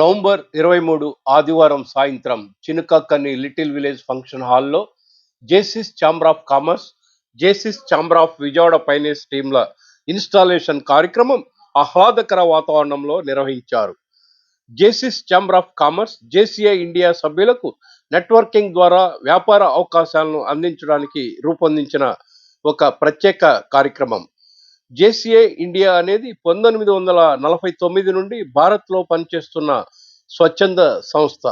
November ఇరవై మూడు ఆదివారం సాయంత్రం చినుకక్కని లిటిల్ విలేజ్ ఫంక్షన్ హాల్లో Jaycees chamber of commerce Jaycees chamber of Vijayawada finance టీంల installation కార్యక్రమం ఆహ్లాదకర వాతావరణంలో నిర్వహించారు. Jaycees chamber of commerce JCI India సభ్యులకు నెట్వర్కింగ్ ద్వారా వ్యాపార అవకాశాలను అందించడానికి రూపొందించిన ఒక ప్రత్యేక కార్యక్రమం. జేసీఏ ఇండియా అనేది పంతొమ్మిది వందల నలభై తొమ్మిది నుండి భారత్లో పనిచేస్తున్న స్వచ్ఛంద సంస్థ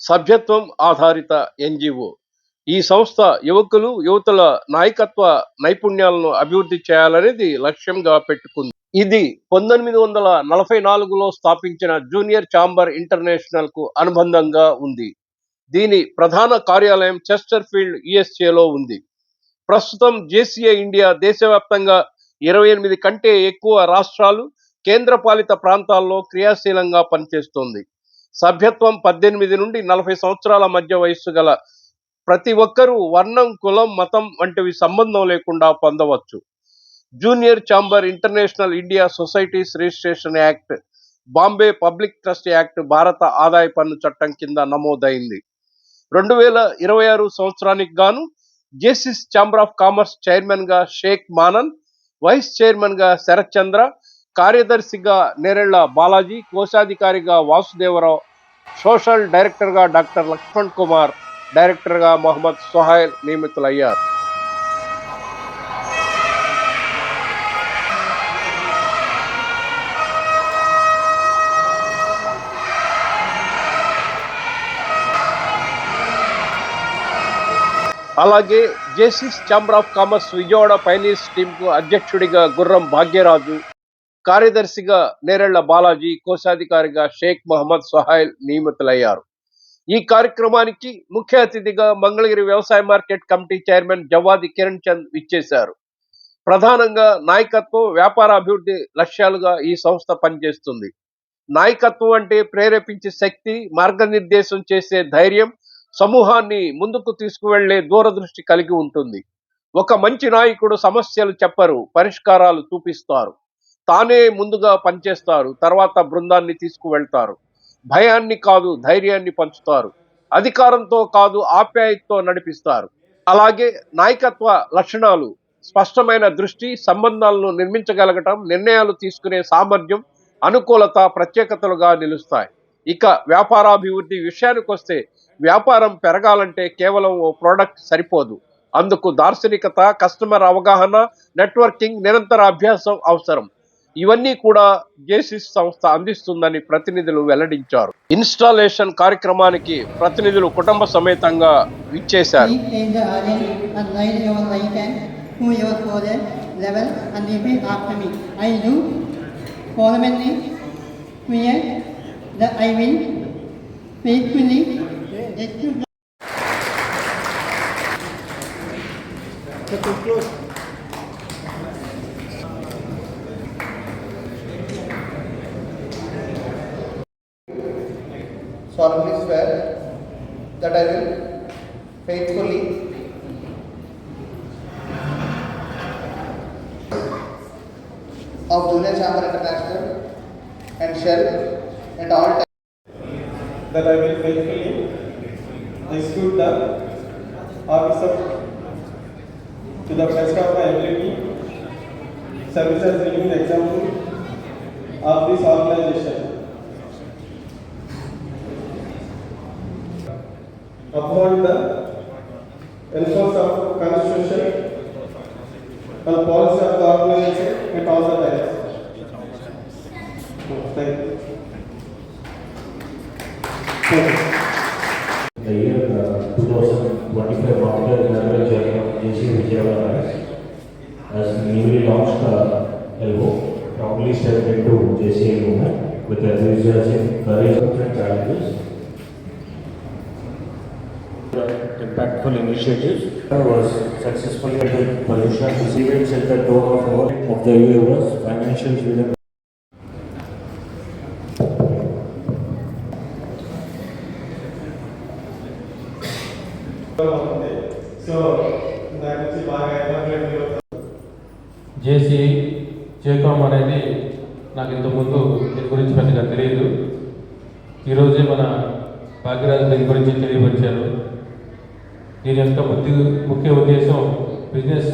సభ్యత్వం ఆధారిత ఎన్జిఓ. ఈ సంస్థ యువకులు యువతల నాయకత్వ నైపుణ్యాలను అభివృద్ధి చేయాలనేది లక్ష్యంగా పెట్టుకుంది. ఇది పంతొమ్మిది వందల నలభై నాలుగులో స్థాపించిన జూనియర్ ఛాంబర్ ఇంటర్నేషనల్కు అనుబంధంగా ఉంది. దీని ప్రధాన కార్యాలయం చెస్టర్ ఫీల్డ్ యుఎస్ఏలో ఉంది. ప్రస్తుతం జేసీఏ ఇండియా దేశవ్యాప్తంగా ఇరవై ఎనిమిది కంటే ఎక్కువ రాష్ట్రాలు కేంద్రపాలిత ప్రాంతాల్లో క్రియాశీలంగా పనిచేస్తోంది. సభ్యత్వం పద్దెనిమిది నుండి నలభై సంవత్సరాల మధ్య వయస్సు గల ప్రతి ఒక్కరూ వర్ణం కులం మతం వంటివి సంబంధం లేకుండా పొందవచ్చు. Junior chamber international India societies registration act Bombay public trust act భారత ఆదాయ పన్ను చట్టం కింద నమోదైంది. రెండు వేల ఇరవై ఆరు సంవత్సరానికి గాను జేసిస్ ఛాంబర్ ఆఫ్ కామర్స్ చైర్మన్గా షేక్ మానన్ వైస్ చైర్మన్గా శరత్ చంద్ర కార్యదర్శిగా నేరెళ్ళ బాలాజీ కోశాధికారిగా వాసుదేవరావు సోషల్ డైరెక్టర్గా డాక్టర్ లక్ష్మణ్ కుమార్ డైరెక్టర్గా మొహమ్మద్ సొహైల్ నియమితులయ్యారు. అలాగే Jaycees chamber of commerce Vijayawada finance టీంకు అధ్యక్షుడిగా గుర్రం భాగ్యరాజు కార్యదర్శిగా నేరెళ్ళ బాలాజీ కోశాధికారిగా షేక్ మహమ్మద్ సహాయల్ నియమితులయ్యారు. ఈ కార్యక్రమానికి ముఖ్య అతిథిగా మంగళగిరి వ్యవసాయ market committee chairman Jawadi Kiran Chand ఇచ్చేశారు ప్రధానంగా నాయకత్వం వ్యాపార అభివృద్ధి లక్ష్యాలుగా ఈ సంస్థ పనిచేస్తుంది. నాయకత్వం అంటే ప్రేరేపించే శక్తి మార్గనిర్దేశం చేసే ధైర్యం సమూహాన్ని ముందుకు తీసుకువెళ్ళే దూరదృష్టి కలిగి ఉంటుంది. ఒక మంచి నాయకుడు సమస్యలు చెప్పరు పరిష్కారాలు చూపిస్తారు. తానే ముందుగా పనిచేస్తారు తర్వాత బృందాన్ని తీసుకువెళ్తారు. భయాన్ని కాదు ధైర్యాన్ని పంచుతారు. అధికారంతో కాదు ఆప్యాయతతో నడిపిస్తారు. అలాగే నాయకత్వ లక్షణాలు స్పష్టమైన దృష్టి సంబంధాలను నిర్మించగలగటం నిర్ణయాలు తీసుకునే సామర్థ్యం అనుకూలత ప్రత్యేకతలుగా నిలుస్తాయి. ఇక వ్యాపారాభివృద్ధి విషయానికి వస్తే వ్యాపారం పెరగాలంటే కేవలం ఓ ప్రోడక్ట్ సరిపోదు. అందుకు దార్శనికత కస్టమర్ అవగాహన నెట్వర్కింగ్ నిరంతర అభ్యాసం అవసరం. ఇవన్నీ కూడా జేసిస్ సంస్థ అందిస్తుందని ప్రతినిధులు వెల్లడించారు. ఇన్స్టాలేషన్ కార్యక్రమానికి ప్రతినిధులు కుటుంబ సమేతంగా విచ్చేశారు. I will faithfully execute solemnly swear that I will faithfully of Junior Chamber International and shall at all times that I will faithfully execute the office of to the best of my ability, service as living example of this organization. Uphold the enforce of constitution and policy of the organization at all the times. Thank you. Thank you. చేసే moment with as usual courage and challenges. Impactful initiatives was successfully pollution events at the door of all of the US financial freedom. ఈరోజే మన భాగ్యరాజు దీని గురించి తెలియపరిచారు. దీని యొక్క ముఖ్య ముఖ్య ఉద్దేశం బిజినెస్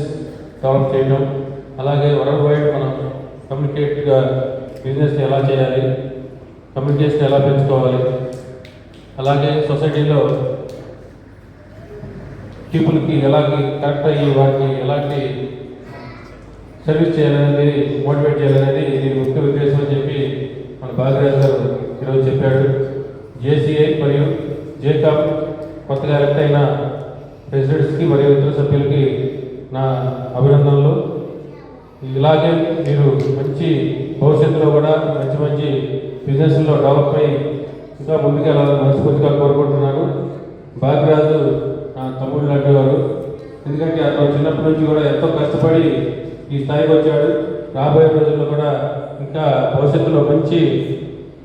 డెవలప్ చేయడం అలాగే వరల్డ్ వైడ్ మనం కమ్యూనికేట్గా బిజినెస్ని ఎలా చేయాలి కమ్యూనికేషన్ ఎలా పెంచుకోవాలి అలాగే సొసైటీలో పీపుల్కి ఎలాంటి కరెక్ట్ అయ్యి వాటిని ఎలాంటి సర్వీస్ చేయాలనేది మోటివేట్ చేయాలనేది దీని ముఖ్య ఉద్దేశం అని చెప్పి మన భాగ్యరాజు గారు ఈరోజు చెప్పాడు జేసీఐ మరియు జేకాప్ కొత్తగా ఎలక్ట్ అయిన ప్రెసిడెంట్స్కి మరియు ఇతర సభ్యులకి నా అభినందనలు ఇలాగే మీరు మంచి భవిష్యత్తులో కూడా మంచి మంచి బిజినెస్లో డెవలప్ అయ్యి ఇంకా ముందుకెళ్ళాలని మనస్ఫూర్తిగా కోరుకుంటున్నాను భాగ్యరాజు నా తమ్ముడు లాంటి వారు ఎందుకంటే అతను చిన్నప్పటి నుంచి కూడా ఎంతో కష్టపడి ఈ స్థాయికి వచ్చాడు. రాబోయే రోజుల్లో కూడా ఇంకా భవిష్యత్తులో మంచి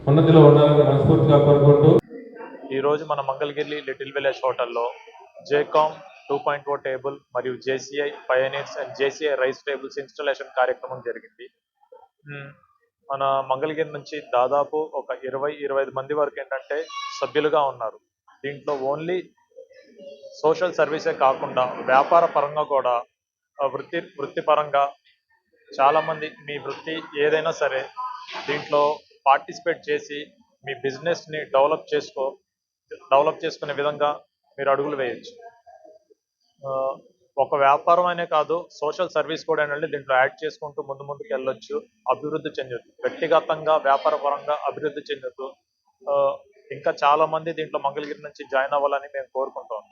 ఉన్నతిలో ఉండాలని మనస్ఫూర్తిగా కోరుకుంటూ. ఈరోజు మన మంగళగిరి లిటిల్ విలేజ్ హోటల్లో JCOM two point O table మరియు JCI pioneers and JCI rise tables installation కార్యక్రమం జరిగింది. మన మంగళగిరి నుంచి దాదాపు ఒక ఇరవై ఇరవై ఐదు మంది వరకు ఏంటంటే సభ్యులుగా ఉన్నారు. దీంట్లో ఓన్లీ సోషల్ సర్వీసే కాకుండా వ్యాపార పరంగా కూడా వృత్తి వృత్తిపరంగా చాలామంది మీ వృత్తి ఏదైనా సరే దీంట్లో పార్టిసిపేట్ చేసి మీ బిజినెస్ని డెవలప్ చేసుకో డెవలప్ చేసుకునే విధంగా మీరు అడుగులు వేయచ్చు. ఒక వ్యాపారం అనే కాదు సోషల్ సర్వీస్ కూడా ఏంటంటే దీంట్లో యాడ్ చేసుకుంటూ ముందు ముందుకు వెళ్ళొచ్చు అభివృద్ధి చెందొచ్చు. వ్యక్తిగతంగా వ్యాపార పరంగా అభివృద్ధి చెందుతూ ఇంకా చాలా మంది దీంట్లో మంగళగిరి నుంచి జాయిన్ అవ్వాలని మేము కోరుకుంటాం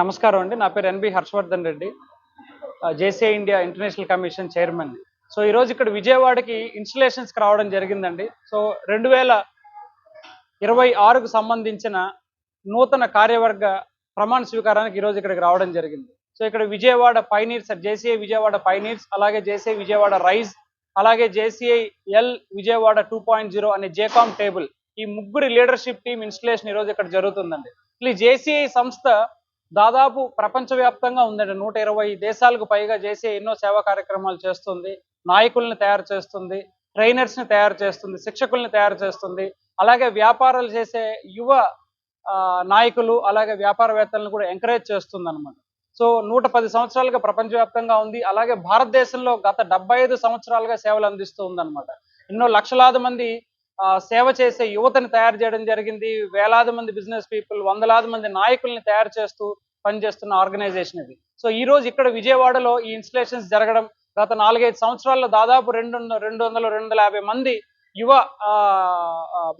నమస్కారం అండి. నా పేరు NB Harshavardhan Reddy. JC India international commission chairman. So ఈరోజు ఇక్కడ విజయవాడకి ఇన్స్టలేషన్స్కి రావడం జరిగిందండి. సో రెండు వేల ఇరవై ఆరుకు సంబంధించిన నూతన కార్యవర్గ ప్రమాణ స్వీకారానికి ఈరోజు ఇక్కడికి రావడం జరిగింది. సో ఇక్కడ Vijayawada pioneers JCI Vijayawada pioneers అలాగే జేసీఐ విజయవాడ రైజ్ అలాగే JCI L Vijayawada two point zero అనే జేకామ్ టేబుల్ ఈ ముగ్గురి లీడర్షిప్ టీమ్ ఇన్స్టలేషన్ ఈరోజు ఇక్కడ జరుగుతుందండి. ఈ జేసీఐ సంస్థ దాదాపు ప్రపంచవ్యాప్తంగా ఉందండి. నూట ఇరవై దేశాలకు పైగా చేసే ఎన్నో సేవా కార్యక్రమాలు చేస్తుంది. నాయకుల్ని తయారు చేస్తుంది. ట్రైనర్స్ని తయారు చేస్తుంది. శిక్షకుల్ని తయారు చేస్తుంది. అలాగే వ్యాపారాలు చేసే యువ ఆ, నాయకులు అలాగే వ్యాపారవేత్తలను కూడా ఎంకరేజ్ చేస్తుంది అనమాట సో నూట పది సంవత్సరాలుగా ప్రపంచవ్యాప్తంగా ఉంది. అలాగే భారతదేశంలో గత డెబ్బై ఐదు సంవత్సరాలుగా సేవలు అందిస్తూ ఉందన్నమాట. ఎన్నో లక్షలాది మంది సేవ చేసే యువతని తయారు చేయడం జరిగింది. వేలాది మంది బిజినెస్ పీపుల్ వందలాది మంది నాయకుల్ని తయారు చేస్తూ పనిచేస్తున్న ఆర్గనైజేషన్ ఇది. సో ఈ రోజు ఇక్కడ విజయవాడలో ఈ ఇన్స్టలేషన్స్ జరగడం గత నాలుగైదు సంవత్సరాల్లో దాదాపు రెండు రెండు వందలు రెండు వందల యాభై మంది యువ ఆ,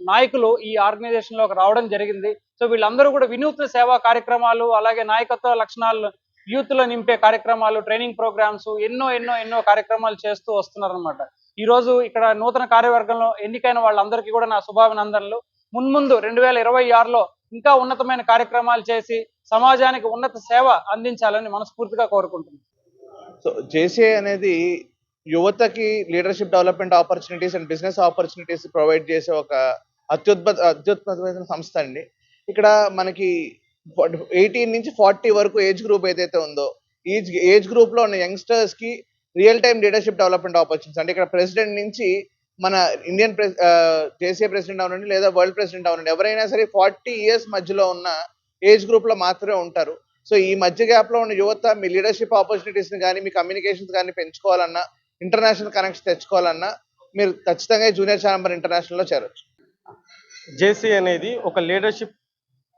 నాయకులు ఈ ఆర్గనైజేషన్లోకి రావడం జరిగింది. సో వీళ్ళందరూ కూడా వినూత్న సేవా కార్యక్రమాలు అలాగే నాయకత్వ లక్షణాలు యూత్లో నింపే కార్యక్రమాలు ట్రైనింగ్ ప్రోగ్రామ్స్ ఎన్నో ఎన్నో ఎన్నో కార్యక్రమాలు చేస్తూ వస్తున్నారనమాట ఈ రోజు ఇక్కడ నూతన కార్యవర్గంలో ఎన్నికైన వాళ్ళందరికీ కూడా నా శుభాభినందనలు. మున్ముందు రెండు వేల ఇరవై ఆరులో ఇంకా ఉన్నతమైన కార్యక్రమాలు చేసి సమాజానికి ఉన్నత సేవ అందించాలని మనస్ఫూర్తిగా కోరుకుంటున్నాను. సో జేసీఐ అనేది యువతకి leadership development opportunities and business opportunities provide చేసే ఒక అత్యుద్భుత అత్యుత్పతమైన సంస్థ అండి. ఇక్కడ మనకి ఎయిటీన్ నుంచి ఫార్టీ వరకు ఏజ్ గ్రూప్ ఏదైతే ఉందో ఈ ఏజ్ గ్రూప్లో ఉన్న యంగ్స్టర్స్కి real time leadership development opportunities. అంటే ఇక్కడ ప్రెసిడెంట్ నుంచి మన ఇండియన్ జేసీఐ ప్రెసిడెంట్ అవనండి లేదా వరల్డ్ ప్రెసిడెంట్ అవనండి ఎవరైనా సరే ఫార్టీ ఇయర్స్ మధ్యలో ఉన్న ఏజ్ గ్రూప్లో మాత్రమే ఉంటారు. సో ఈ మధ్య గ్యాప్లో ఉన్న యువత మీ లీడర్షిప్ ఆపర్చునిటీస్ని కానీ మీ కమ్యూనికేషన్స్ కానీ పెంచుకోవాలన్నా ఇంటర్నేషనల్ కనెక్ట్స్ తెచ్చుకోవాలన్నా మీరు ఖచ్చితంగా జూనియర్ ఛాంబర్ ఇంటర్నేషనల్లో చేరొచ్చు. జేసీ అనేది ఒక లీడర్షిప్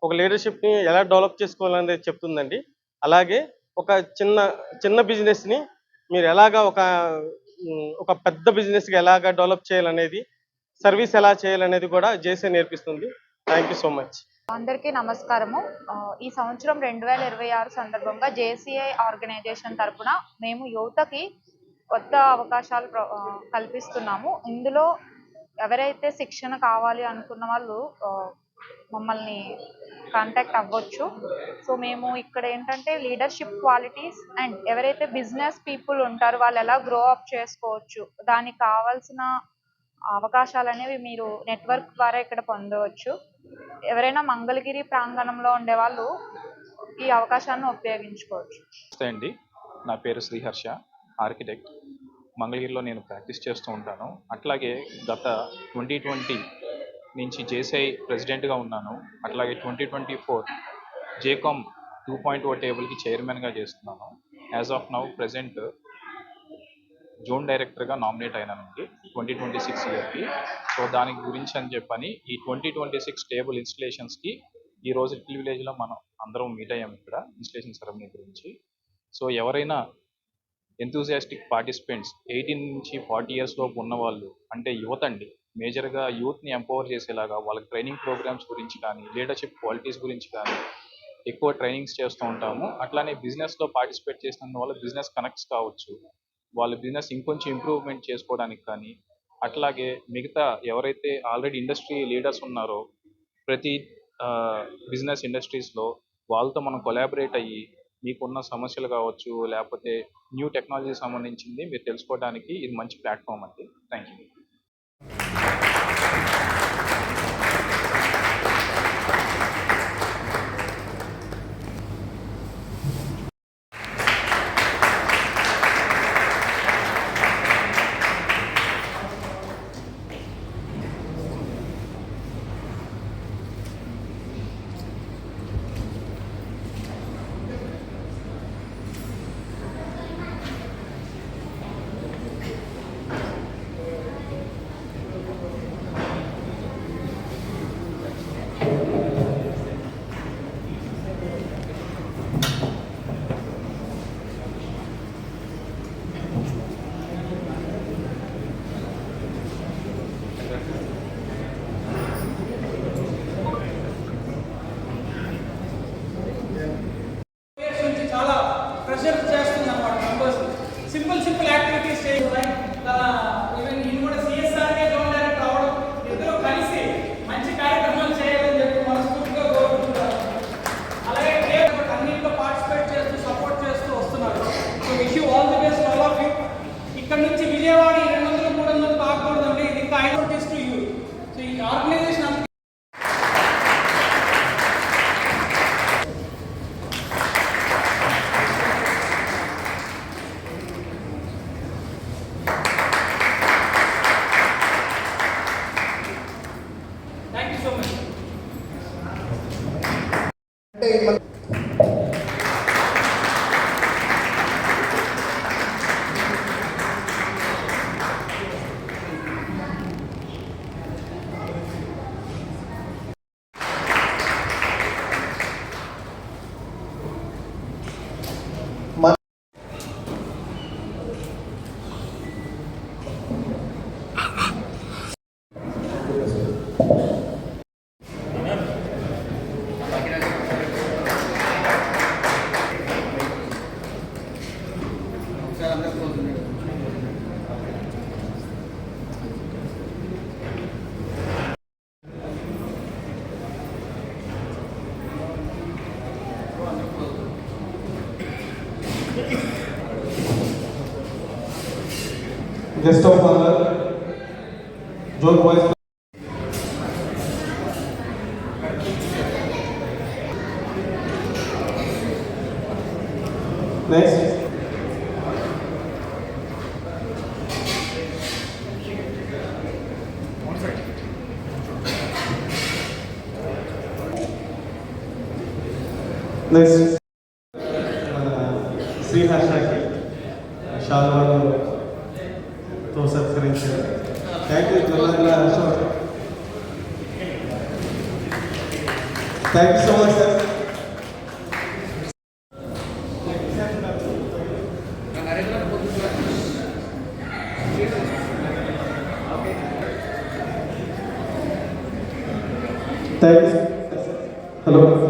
ఒక లీడర్షిప్ని ఎలా డెవలప్ చేసుకోవాలనేది చెప్తుందండి. అలాగే ఒక చిన్న చిన్న బిజినెస్ని మీరు ఎలాగా ఒక ఒక పెద్ద బిజినెస్గా ఎలాగా డెవలప్ చేయాలనేది సర్వీస్ ఎలా చేయాలనేది కూడా జేసీ నేర్పిస్తుంది. Thank you so much. అందరికీ నమస్కారము. ఈ సంవత్సరం రెండు వేల ఇరవై ఆరు సందర్భంగా జేసీఐ ఆర్గనైజేషన్ తరపున మేము యువతకి కొత్త అవకాశాలు ప్ర- కల్పిస్తున్నాము. ఇందులో ఎవరైతే శిక్షణ కావాలి అనుకున్న వాళ్ళు మమ్మల్ని కాంటాక్ట్ అవ్వచ్చు. సో మేము ఇక్కడ ఏంటంటే లీడర్షిప్ క్వాలిటీస్ అండ్ ఎవరైతే బిజినెస్ పీపుల్ ఉంటారో వాళ్ళు ఎలా గ్రో అప్ చేసుకోవచ్చు దానికి కావాల్సిన అవకాశాలు అనేవి మీరు నెట్వర్క్ ద్వారా ఇక్కడ పొందవచ్చు. ఎవరైనా మంగళగిరి ప్రాంగణంలో ఉండే వాళ్ళు ఈ అవకాశాన్ని ఉపయోగించుకోవచ్చు. నమస్తే అండి. నా పేరు శ్రీహర్ష ఆర్కిటెక్ట్ మంగళగిరిలో నేను ప్రాక్టీస్ చేస్తూ ఉంటాను. అట్లాగే గత ట్వంటీ ట్వంటీ నుంచి జేసీఐ ప్రెసిడెంట్గా ఉన్నాను. అట్లాగే twenty twenty four JCOM two point O టేబుల్కి చైర్మన్గా చేస్తున్నాను. As of now present zone డైరెక్టర్గా నామినేట్ అయినానండి ట్వంటీ ట్వంటీ సిక్స్ ఇయర్కి. సో దానికి గురించి అని చెప్పని ఈ ట్వంటీ ట్వంటీ సిక్స్ టేబుల్ ఇన్స్టలేషన్స్కి ఈ రోజు లిటిల్ విలేజ్లో మనం అందరం మీట్ అయ్యాం ఇక్కడ ఇన్స్టలేషన్ సెరమనీ గురించి. సో ఎవరైనా ఎంతూజియాస్టిక్ పార్టిసిపెంట్స్ ఎయిటీన్ నుంచి ఫార్టీ ఇయర్స్ లోపు ఉన్నవాళ్ళు అంటే యువత అండి మేజర్గా యూత్ని ఎంపవర్ చేసేలాగా వాళ్ళకి ట్రైనింగ్ ప్రోగ్రామ్స్ గురించి కానీ లీడర్షిప్ క్వాలిటీస్ గురించి కానీ ఎక్కువ ట్రైనింగ్స్ చేస్తూ ఉంటాము. అట్లానే బిజినెస్లో పార్టిసిపేట్ చేసిన వాళ్ళు బిజినెస్ కనెక్ట్స్ కావచ్చు. వాళ్ళ బిజినెస్ ఇంకొంచెం ఇంప్రూవ్మెంట్ చేసుకోవడానికి కానీ అట్లాగే మిగతా ఎవరైతే ఆల్రెడీ ఇండస్ట్రీ లీడర్స్ ఉన్నారో ప్రతి బిజినెస్ ఇండస్ట్రీస్లో వాళ్ళతో మనం కొలాబరేట్ అయ్యి మీకున్న సమస్యలు కావచ్చు లేకపోతే న్యూ టెక్నాలజీ సంబంధించింది మీరు తెలుసుకోవడానికి ఇది మంచి ప్లాట్ఫామ్ అండి. Thank you simple simple activities చేయడం even guest of honor, Joint Vice Next. Next. Uh, Sri Hashaki, uh, thank you so much sir thank you